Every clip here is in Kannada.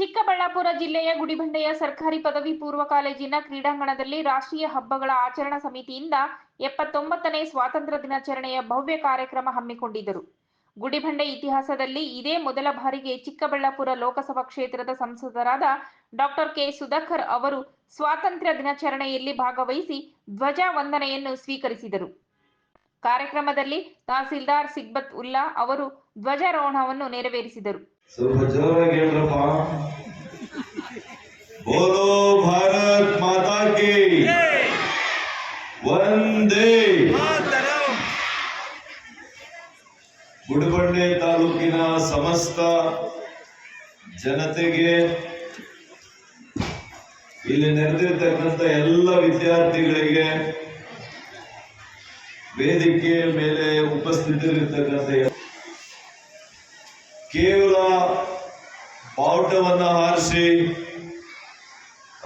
ಚಿಕ್ಕಬಳ್ಳಾಪುರ ಜಿಲ್ಲೆಯ ಗುಡಿಬಂಡೆಯ ಸರ್ಕಾರಿ ಪದವಿ ಪೂರ್ವ ಕಾಲೇಜಿನ ಕ್ರೀಡಾಂಗಣದಲ್ಲಿ ರಾಷ್ಟ್ರೀಯ ಹಬ್ಬಗಳ ಆಚರಣಾ ಸಮಿತಿಯಿಂದ ಎಪ್ಪತ್ತೊಂಬತ್ತನೇ ಸ್ವಾತಂತ್ರ್ಯ ದಿನಾಚರಣೆಯ ಭವ್ಯ ಕಾರ್ಯಕ್ರಮ ಹಮ್ಮಿಕೊಂಡಿದ್ದರು. ಗುಡಿಬಂಡೆ ಇತಿಹಾಸದಲ್ಲಿ ಇದೇ ಮೊದಲ ಬಾರಿಗೆ ಚಿಕ್ಕಬಳ್ಳಾಪುರ ಲೋಕಸಭಾ ಕ್ಷೇತ್ರದ ಸಂಸದರಾದ ಡಾಕ್ಟರ್ ಕೆ ಸುಧಾಕರ್ ಅವರು ಸ್ವಾತಂತ್ರ್ಯ ದಿನಾಚರಣೆಯಲ್ಲಿ ಭಾಗವಹಿಸಿ ಧ್ವಜ ವಂದನೆಯನ್ನು ಸ್ವೀಕರಿಸಿದರು. ಕಾರ್ಯಕ್ರಮದಲ್ಲಿ ತಹಸೀಲ್ದಾರ್ ಸಿಗ್ಬತ್ ಉಲ್ಲಾ ಅವರು ಧ್ವಜಾರೋಹಣವನ್ನು ನೆರವೇರಿಸಿದರು. ಸ್ವಲ್ಪ ಜೋರಾಗಿ ಹೇಳ್ರಪ್ಪ ಬೋಲೋ ಭಾರತ್ ಮಾತಾ ಕಿ. ಒಂದೇ ಗುಡಬಂಡೆ ತಾಲೂಕಿನ ಸಮಸ್ತ ಜನತೆಗೆ ಇಲ್ಲಿ ನೆರೆದಿರ್ತಕ್ಕಂಥ ಎಲ್ಲ ವಿದ್ಯಾರ್ಥಿಗಳಿಗೆ ವೇದಿಕೆ ಮೇಲೆ ಉಪಸ್ಥಿತರಿರ್ತಕ್ಕಂಥ ಕೇವಲ ಬಾವುಟವನ್ನು ಹಾರಿಸಿ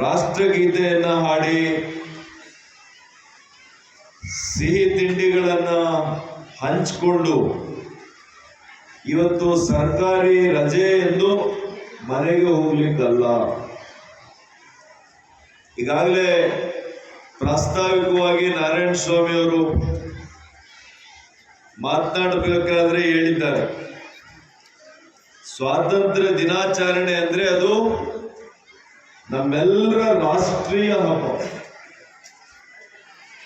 ರಾಷ್ಟ್ರಗೀತೆಯನ್ನು ಹಾಡಿ ಸಿಹಿ ತಿಂಡಿಗಳನ್ನು ಹಂಚಿಕೊಂಡು ಇವತ್ತು ಸರ್ಕಾರಿ ರಜೆ ಎಂದು ಮನೆಗೆ ಹೋಗ್ಲಿಕ್ಕಲ್ಲ. ಈಗಾಗಲೇ ಪ್ರಾಸ್ತಾವಿಕವಾಗಿ ನಾರಾಯಣ ಸ್ವಾಮಿ ಅವರು ಮಾತನಾಡಬೇಕಾದ್ರೆ ಹೇಳಿದ್ದಾರೆ. ಸ್ವಾತಂತ್ರ್ಯ ದಿನಾಚರಣೆ ಅಂದ್ರೆ ಅದು ನಮ್ಮೆಲ್ಲರ ರಾಷ್ಟ್ರೀಯ ಹಬ್ಬ.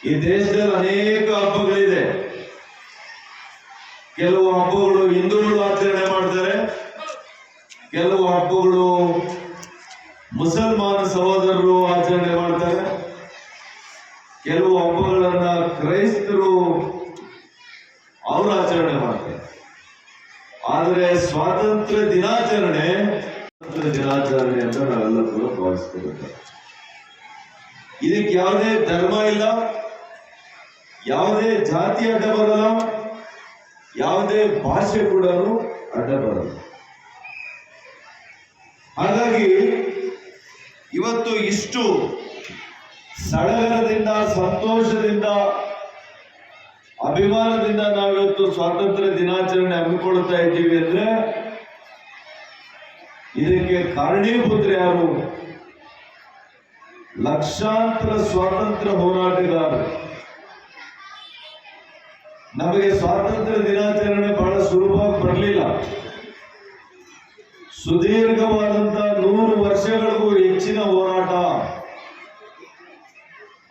ಈ ದೇಶದಲ್ಲಿ ಅನೇಕ ಹಬ್ಬಗಳಿದೆ. ಕೆಲವು ಹಬ್ಬಗಳು ಹಿಂದೂಗಳು ಆಚರಣೆ ಮಾಡ್ತಾರೆ. ಕೆಲವು ಹಬ್ಬಗಳು ಮುಸಲ್ಮಾನ ಸಹೋದರರು ಆಚರಣೆ ಮಾಡ್ತಾರೆ ಕೆಲವು ಹಬ್ಬಗಳನ್ನ ಕ್ರೈಸ್ತರು ಅವರು ಆಚರಣೆ ಮಾಡ್ತಾರೆ ಆದರೆ ಸ್ವಾತಂತ್ರ್ಯ ದಿನಾಚರಣೆ ಸ್ವಾತಂತ್ರ್ಯ ದಿನಾಚರಣೆ ಅಂತ ನಾವೆಲ್ಲ ಕೂಡ ಇದಕ್ಕೆ ಯಾವುದೇ ಧರ್ಮ ಇಲ್ಲ, ಯಾವುದೇ ಜಾತಿ ಅಡ್ಡ ಬರಲ್ಲ, ಯಾವುದೇ ಭಾಷೆ ಕೂಡ ಅಡ್ಡ ಬರಲ್ಲ. ಹಾಗಾಗಿ ಇವತ್ತು ಇಷ್ಟು ಸಡಗರದಿಂದ, ಸಂತೋಷದಿಂದ, ಅಭಿಮಾನದಿಂದ ನಾವಿವತ್ತು ಸ್ವಾತಂತ್ರ್ಯ ದಿನಾಚರಣೆ ಹಮ್ಮಿಕೊಳ್ತಾ ಇದ್ದೀವಿ ಅಂದ್ರೆ ಇದಕ್ಕೆ ಕಾರಣೀಭೂತರು ಯಾರು? ಲಕ್ಷಾಂತರ ಸ್ವಾತಂತ್ರ್ಯ ಹೋರಾಟಗಾರರು. ನಮಗೆ ಸ್ವಾತಂತ್ರ್ಯ ದಿನಾಚರಣೆ ಬಹಳ ಸುಲಭವಾಗಿ ಬರಲಿಲ್ಲ. ಸುದೀರ್ಘವಾದಂತ ನೂರು ವರ್ಷಗಳಿಗೂ ಹೆಚ್ಚಿನ ಹೋರಾಟ.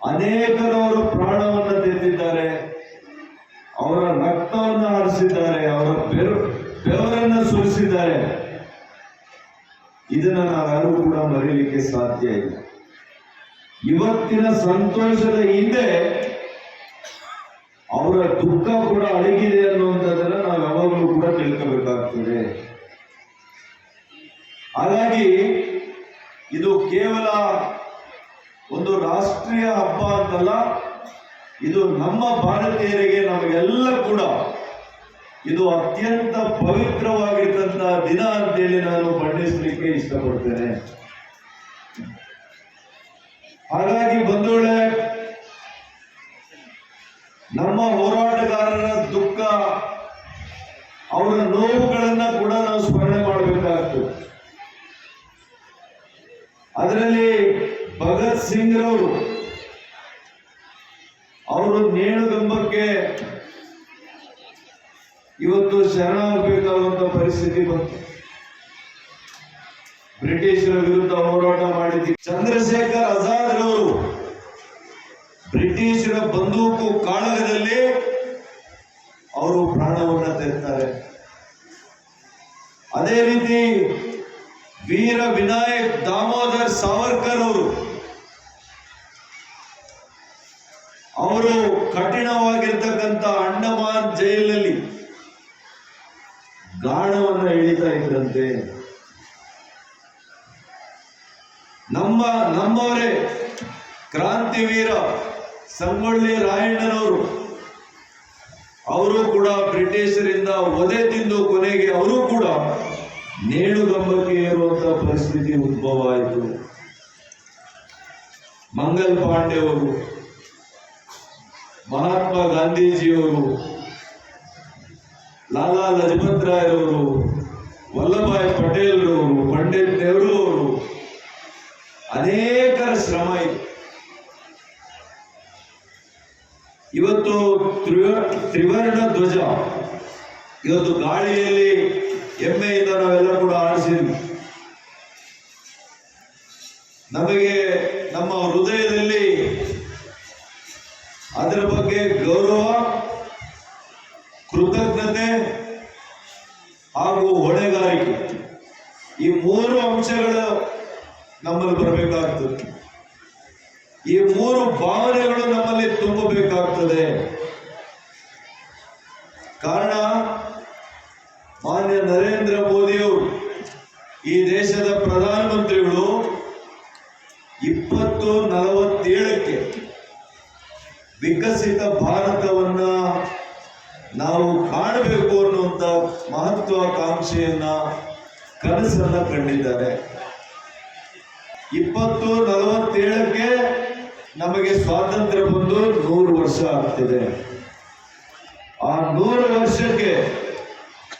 ಅನೇಕರವರು ಪ್ರಾಣವನ್ನು ತೆತ್ತಿದ್ದಾರೆ ಅವರ ರಕ್ತವನ್ನು ಹರಿಸಿದ್ದಾರೆ. ಅವರ ಬೆರು, ಬೆವರನ್ನು ಸುರಿಸಿದ್ದಾರೆ. ಇದನ್ನ ನಾವ್ಯಾರು ಕೂಡ ಮರೀಲಿಕ್ಕೆ ಸಾಧ್ಯ ಇಲ್ಲ. ಇವತ್ತಿನ ಸಂತೋಷದ ಹಿಂದೆ ಅವರ ದುಃಖ ಕೂಡ ಅಡಗಿದೆ ಅನ್ನುವಂಥದ್ದನ್ನ ನಾವು ಯಾವಾಗಲೂ ಕೂಡ ತಿಳ್ಕೋಬೇಕಾಗ್ತದೆ. ಹಾಗಾಗಿ ಇದು ಕೇವಲ ಒಂದು ರಾಷ್ಟ್ರೀಯ ಹಬ್ಬ ಅಂತಲ್ಲ ಇದು ನಮ್ಮ ಭಾರತೀಯರಿಗೆ ನಮಗೆಲ್ಲ ಕೂಡ ಇದು ಅತ್ಯಂತ ಪವಿತ್ರವಾಗಿರ್ತಂತ ದಿನ ಅಂತೇಳಿ ನಾನು ಬಣ್ಣಿಸಲಿಕ್ಕೆ ಇಷ್ಟಪಡ್ತೇನೆ. ಹಾಗಾಗಿ ಬಂಧುಗಳೇ, ನಮ್ಮ ಹೋರಾಟಗಾರರ ದುಃಖ, ಅವರ ನೋವುಗಳನ್ನ ಕೂಡ ನಾವು ಸ್ಮರಣೆ ಮಾಡಬೇಕಾಗ್ತದೆ. ಅದರಲ್ಲಿ ಭಗತ್ ಸಿಂಗ್ ರವರು ಅವರು ನೇಣುಗಂಬಕ್ಕೆ ಇವತ್ತು ಶರಣಾಗಬೇಕಾದಂತ ಪರಿಸ್ಥಿತಿ ಬಂತು. ಬ್ರಿಟಿಷರ ವಿರುದ್ಧ ಹೋರಾಟ ಮಾಡಿದ್ವಿ ಚಂದ್ರಶೇಖರ್ ಆಜಾದ್ ಅವರು ಬ್ರಿಟಿಷರ ಬಂದೂಕು ಕಾಳಗದಲ್ಲಿ ಅವರು ಪ್ರಾಣವನ್ನ ತೆರ್ತಾರೆ. ಅದೇ ರೀತಿ ವೀರ ವಿನಾಯಕ್ ದಾಮೋದರ್ ಸಾವರ್ಕರ್ ಅವರು ಅವರು ಕಠಿಣವಾಗಿರ್ತಕ್ಕಂಥ ಅಂಡಮಾನ್ ಜೈಲಿನಲ್ಲಿ ಗಾಣವನ್ನ ಎಳಿತಾ ಇದ್ರಂತೆ. ನಮ್ಮ, ನಮ್ಮವರೇ ಕ್ರಾಂತಿವೀರ ಸಂಗೊಳ್ಳಿ ರಾಯಣ್ಣನವರು, ಅವರು ಕೂಡ ಬ್ರಿಟಿಷರಿಂದ ಒದೆ ತಿಂದು ಕೊನೆಗೆ ಅವರು ಕೂಡ ನೇಣುಗಂಬಕ್ಕೆ ಏರುವಂತ ಪರಿಸ್ಥಿತಿ ಉದ್ಭವ ಆಯಿತು ಮಂಗಲ್ ಪಾಂಡೆ ಅವರು ಮಹಾತ್ಮ ಗಾಂಧೀಜಿಯವರು ಲಾಲಾ ಲಜಪತ್ ರಾಯ್ ಅವರು ವಲ್ಲಭಾಯ್ ಪಟೇಲ್ ಅವರು ಪಂಡಿತ್ ನೆಹರು ಅನೇಕರ ಶ್ರಮ ಇದೆ. ಇವತ್ತು ತ್ರಿವ- ತ್ರಿವರ್ಣ ಧ್ವಜ, ಇವತ್ತು ಗಾಳಿಯಲ್ಲಿ ಹೆಮ್ಮೆಯಿಂದ ನಾವೆಲ್ಲ ಕೂಡ ಆರಿಸಿದ್ವಿ. ನಮಗೆ ನಮ್ಮ ಹೃದಯದಲ್ಲಿ ಅದರ ಬಗ್ಗೆ ಕೃತಜ್ಞತೆ ಹಾಗೂ ಹೊಣೆಗಾರಿಕೆ ಈ ಮೂರು ಅಂಶಗಳು ನಮ್ಮಲ್ಲಿ ಬರಬೇಕಾಗ್ತದೆ. ಈ ಮೂರು ಭಾವನೆಗಳು ನಮ್ಮಲ್ಲಿ ತುಂಬಬೇಕಾಗ್ತದೆ. ಕಾರಣ, ಮಾನ್ಯ ನರೇಂದ್ರ ಮೋದಿಯವರು ಈ ದೇಶದ ಪ್ರಧಾನಮಂತ್ರಿಗಳು ಇಪ್ಪತ್ತು ನಲವತ್ತೇಳಕ್ಕೆ ವಿಕಸಿತ ಭಾರತವನ್ನ ನಾವು ಕಾಣಬೇಕು ಅನ್ನುವಂತ ಮಹತ್ವಾಕಾಂಕ್ಷೆಯನ್ನ ಕನಸನ್ನ ಕಂಡಿದ್ದಾರೆ. ಇಪ್ಪತ್ತು ನಲವತ್ತೇಳಕ್ಕೆ ನಮಗೆ ಸ್ವಾತಂತ್ರ್ಯ ಬಂದು ನೂರು ವರ್ಷ ಆಗ್ತಿದೆ. ಆ ನೂರು ವರ್ಷಕ್ಕೆ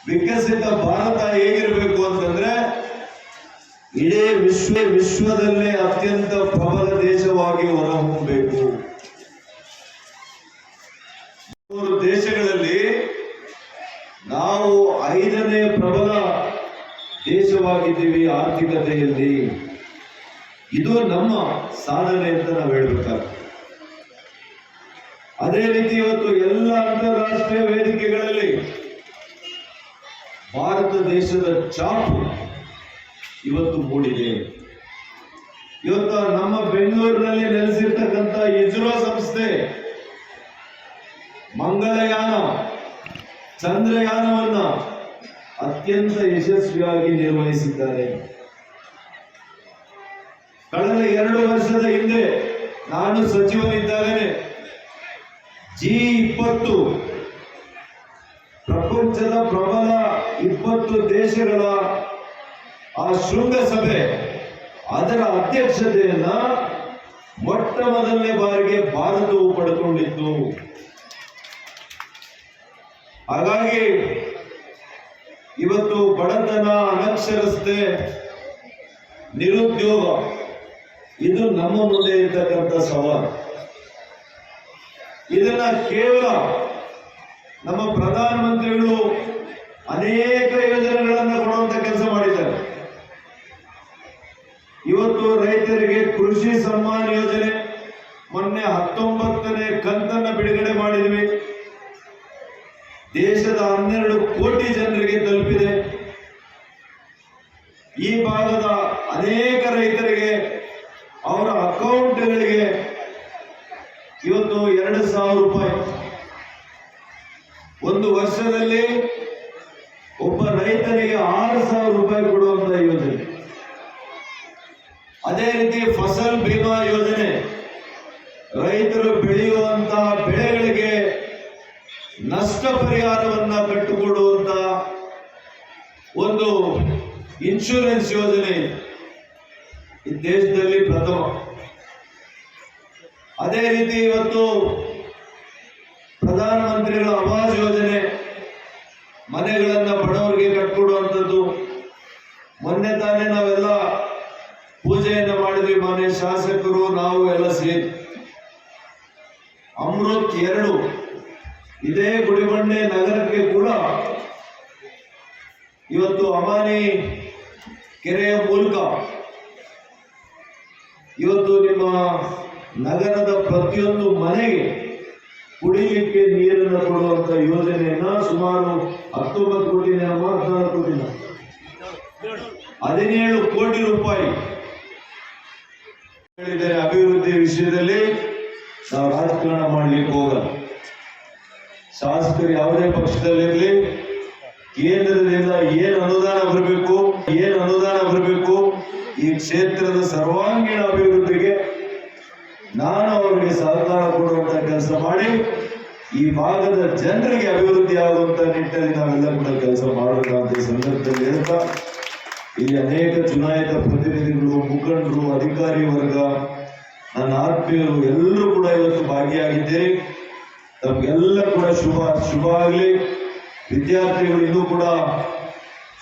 ವಿಕಸಿತ ಭಾರತ ಹೇಗಿರಬೇಕು ಅಂತಂದ್ರೆ ಇಡೀ ವಿಶ್ವ ವಿಶ್ವದಲ್ಲೇ ಅತ್ಯಂತ ಪ್ರಬಲ ದೇಶವಾಗಿ ಹೊರಹೊಮ್ಮಬೇಕು ಮೂರು ದೇಶಗಳಲ್ಲಿ ನಾವು ಐದನೇ ಪ್ರಬಲ ದೇಶವಾಗಿದ್ದೀವಿ ಆರ್ಥಿಕತೆಯಲ್ಲಿ. ಇದು ನಮ್ಮ ಸಾಧನೆ ಅಂತ ನಾವು ಹೇಳ್ಬೇಕಾಗ್ತದೆ ಅದೇ ರೀತಿ ಇವತ್ತು ಎಲ್ಲ ಅಂತಾರಾಷ್ಟ್ರೀಯ ವೇದಿಕೆಗಳಲ್ಲಿ ಭಾರತ ದೇಶದ ಚಾಪು ಇವತ್ತು ಮೂಡಿದೆ. ಇವತ್ತು ನಮ್ಮ ಬೆಂಗಳೂರಿನಲ್ಲಿ ನೆಲೆಸಿರ್ತಕ್ಕಂಥ ಇಸ್ರೋ ಸಂಸ್ಥೆ ಮಂಗಳಯಾನ, ಚಂದ್ರಯಾನವನ್ನ ಅತ್ಯಂತ ಯಶಸ್ವಿಯಾಗಿ ನಿರ್ವಹಿಸಿದ್ದಾರೆ. ಕಳೆದ ಎರಡು ವರ್ಷದ ಹಿಂದೆ ನಾನು ಸಚಿವನಿದ್ದಾಗಲೇ ಜಿ ಇಪ್ಪತ್ತು, ಪ್ರಪಂಚದ ಪ್ರಬಲ ಇಪ್ಪತ್ತು ದೇಶಗಳ ಆ ಶೃಂಗಸಭೆ, ಅದರ ಅಧ್ಯಕ್ಷತೆಯನ್ನ ಮೊಟ್ಟ ಮೊದಲನೇ ಬಾರಿಗೆ ಭಾರತವು ಪಡ್ಕೊಂಡಿತ್ತು. ಹಾಗಾಗಿ ಇವತ್ತು ಬಡತನ ಅನಕ್ಷರಸ್ತೆ ನಿರುದ್ಯೋಗ. ಇದು ನಮ್ಮ ಮುಂದೆ ಇರ್ತಕ್ಕಂಥ ಸವಾಲು. ಇದನ್ನ ಕೇವಲ ನಮ್ಮ ಪ್ರಧಾನಮಂತ್ರಿಗಳು ಅನೇಕ ಯೋಜನೆಗಳನ್ನು ಕೊಡುವಂತ ಕೆಲಸ ಮಾಡಿದ್ದಾರೆ. ಇವತ್ತು ರೈತರಿಗೆ ಕೃಷಿ ಸಮ್ಮಾನ ಯೋಜನೆ ಮೊನ್ನೆ ಹತ್ತೊಂಬತ್ತನೇ ಕಂತನ್ನು ಬಿಡುಗಡೆ ಮಾಡಿದ್ವಿ. ದೇಶದ ಹನ್ನೆರಡು ಕೋಟಿ ಜನರಿಗೆ ತಲುಪಿದೆ ಈ ಭಾಗದ ಅನೇಕ ರೈತರಿಗೆ ಅವರ ಅಕೌಂಟ್ಗಳಿಗೆ ಇವತ್ತು ಎರಡು ಸಾವಿರ ರೂಪಾಯಿ ಒಂದು ವರ್ಷದಲ್ಲಿ ಒಬ್ಬ ರೈತನಿಗೆ ಆರು ಸಾವಿರ ರೂಪಾಯಿ ಕೊಡುವಂತ ಯೋಜನೆ ಅದೇ ರೀತಿ ಫಸಲ್ ಬಿಮಾ ಯೋಜನೆ ರೈತರು ಬೆಳೆಯುವಂತಹ ಬೆಳೆಗಳಿಗೆ ನಷ್ಟ ಪರಿಹಾರವನ್ನ ಕಟ್ಟಿಕೊಡುವಂತ ಒಂದು ಇನ್ಶೂರೆನ್ಸ್ ಯೋಜನೆ ಈ ದೇಶದಲ್ಲಿ ಪ್ರಥಮ. ಅದೇ ರೀತಿ ಇವತ್ತು ಪ್ರಧಾನಮಂತ್ರಿಗಳ ಆವಾಸ್ ಯೋಜನೆ ಮನೆಗಳನ್ನ ಬಡವರಿಗೆ ಕಟ್ಕೊಡುವಂಥದ್ದು ಮೊನ್ನೆ ತಾನೇ ನಾವೆಲ್ಲ ಪೂಜೆಯನ್ನು ಮಾಡಿದ್ವಿ ಮನೆ ಶಾಸಕರು, ನಾವು ಎಲ್ಲ ಸೇರಿ. ಅಮೃತ್ ಎರಡು ಇದೇ ಗುಡಿಬಂಡೆ ನಗರಕ್ಕೆ ಕೂಡ ಇವತ್ತು ಅಮಾನಿ ಕೆರೆಯ ಮೂಲಕ ಇವತ್ತು ನಿಮ್ಮ ನಗರದ ಪ್ರತಿಯೊಂದು ಮನೆಗೆ ಕುಡಿಲಿಕ್ಕೆ ನೀರನ್ನು ಕೊಡುವಂತ ಯೋಜನೆಯನ್ನ ಸುಮಾರು ಹತ್ತೊಂಬತ್ತು ಕೋಟಿ ಹದಿನಾಲ್ಕು ಕೋಟಿನ ಹದಿನೇಳು ಕೋಟಿ ರೂಪಾಯಿ ಹೇಳಿದರೆ ಅಭಿವೃದ್ಧಿ ವಿಷಯದಲ್ಲಿ. ನಾವು ರಾಜಕಾರಣ ಮಾಡ್ಲಿಕ್ಕೆ ಹೋಗಲ್ಲ. ಶಾಸಕರು ಯಾವುದೇ ಪಕ್ಷದಲ್ಲಿರಲಿ, ಕೇಂದ್ರದಿಂದ ಏನ್ ಅನುದಾನ ಬರಬೇಕು, ಏನ್ ಅನುದಾನ ಬರಬೇಕು, ಈ ಕ್ಷೇತ್ರದ ಸರ್ವಾಂಗೀಣ ಅಭಿವೃದ್ಧಿಗೆ ನಾನು ಅವರಿಗೆ ಸಹಕಾರ ಕೊಡುವಂತ ಕೆಲಸ ಮಾಡಿ, ಈ ಭಾಗದ ಜನರಿಗೆ ಅಭಿವೃದ್ಧಿ ಆಗುವಂತ ನಿಟ್ಟಿನಲ್ಲಿ ನಾವೆಲ್ಲ ಕೂಡ ಕೆಲಸ ಮಾಡುವಂತ ಸಂದರ್ಭದಲ್ಲಿ ಹೇಳ್ತಾ, ಇಲ್ಲಿ ಅನೇಕ ಚುನಾಯಿತ ಪ್ರತಿನಿಧಿಗಳು, ಮುಖಂಡರು, ಅಧಿಕಾರಿ ವರ್ಗ, ನನ್ನ ಆತ್ಮೀಯರು ಎಲ್ಲರೂ ಕೂಡ ಇವತ್ತು ಭಾಗಿಯಾಗಿದ್ದೀರಿ. ತಮಗೆಲ್ಲ ಕೂಡ ಶುಭ ಶುಭ ಆಗಲಿ. ವಿದ್ಯಾರ್ಥಿಗಳು ಇನ್ನೂ ಕೂಡ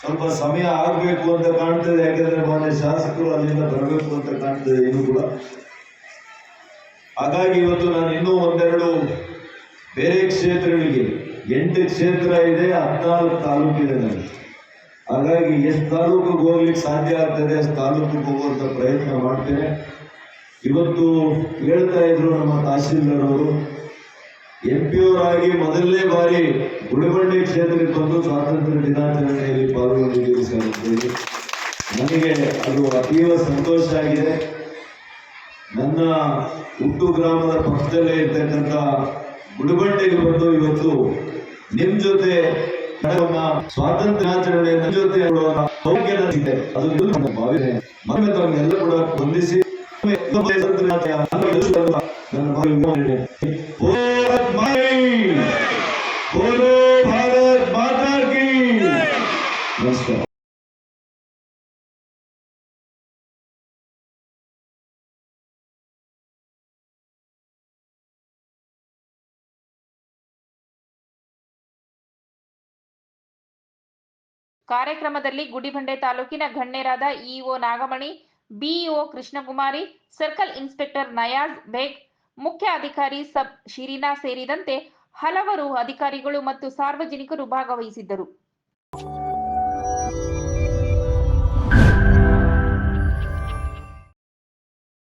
ಸ್ವಲ್ಪ ಸಮಯ ಆಗಬೇಕು ಅಂತ ಕಾಣ್ತದೆ, ಯಾಕಂದ್ರೆ ಮಾನ್ಯ ಶಾಸಕರು ಅಲ್ಲಿಂದ ಬರಬೇಕು ಅಂತ ಕಾಣ್ತದೆ ಇದು ಕೂಡ. ಹಾಗಾಗಿ ಇವತ್ತು ನಾನು ಇನ್ನೂ ಒಂದೆರಡು ಬೇರೆ ಕ್ಷೇತ್ರಗಳಿಗೆ, ಎಂಟು ಕ್ಷೇತ್ರ ಇದೆ, ಹದಿನಾಲ್ಕು ಇದೆ ನನಗೆ. ಹಾಗಾಗಿ ಎಷ್ಟು ತಾಲೂಕಿಗೆ ಹೋಗ್ಲಿಕ್ಕೆ ಸಾಧ್ಯ ಆಗ್ತದೆ, ಅಷ್ಟು ತಾಲೂಕಿಗೆ ಹೋಗುವಂತ ಪ್ರಯತ್ನ ಮಾಡ್ತೇನೆ. ಇವತ್ತು ಹೇಳ್ತಾ ಇದ್ರು ನಮ್ಮ ತಹಶೀಲ್ದಾರ್ ಅವರು ಎಂ ಅವರಾಗಿ ಮೊದಲನೇ ಬಾರಿ ಗುಡಿಬಂಡೆ ಕ್ಷೇತ್ರಕ್ಕೆ ಬಂದು ಸ್ವಾತಂತ್ರ್ಯ ದಿನಾಚರಣೆಯಲ್ಲಿ ಅಂತ ನನಗೆ ಅದು ಅತೀವ ಸಂತೋಷ ಆಗಿದೆ. ನನ್ನ ಹುಟ್ಟು ಗ್ರಾಮದ ಪಕ್ಕದಲ್ಲೇ ಇರ್ತಕ್ಕಂಥ ಗುಡಿಬಂಡೆಗೆ ಬಂದು ಇವತ್ತು ನಿಮ್ ಜೊತೆ ಸ್ವಾತಂತ್ರ್ಯ ದಿನಾಚರಣೆ ನನ್ನ ಜೊತೆ ಸೌಖ್ಯ ಅದು ಭಾವನೆ. ಮನೆಲ್ಲ ಕೂಡ ಬಂಧಿಸಿ ನನ್ನ ಕಾರ್ಯಕ್ರಮದಲ್ಲಿ ಗುಡಿಬಂಡೆ ತಾಲೂಕಿನ ಗಣ್ಯರಾದ EO Nagamani, BEO Krishnakumari, circle inspector Nayaz Baig, ಮುಖ್ಯ ಅಧಿಕಾರಿ ಸಬ್ ಶಿರೀನಾ ಸೇರಿದಂತೆ ಹಲವರು ಅಧಿಕಾರಿಗಳು ಮತ್ತು ಸಾರ್ವಜನಿಕರು ಭಾಗವಹಿಸಿದ್ದರು.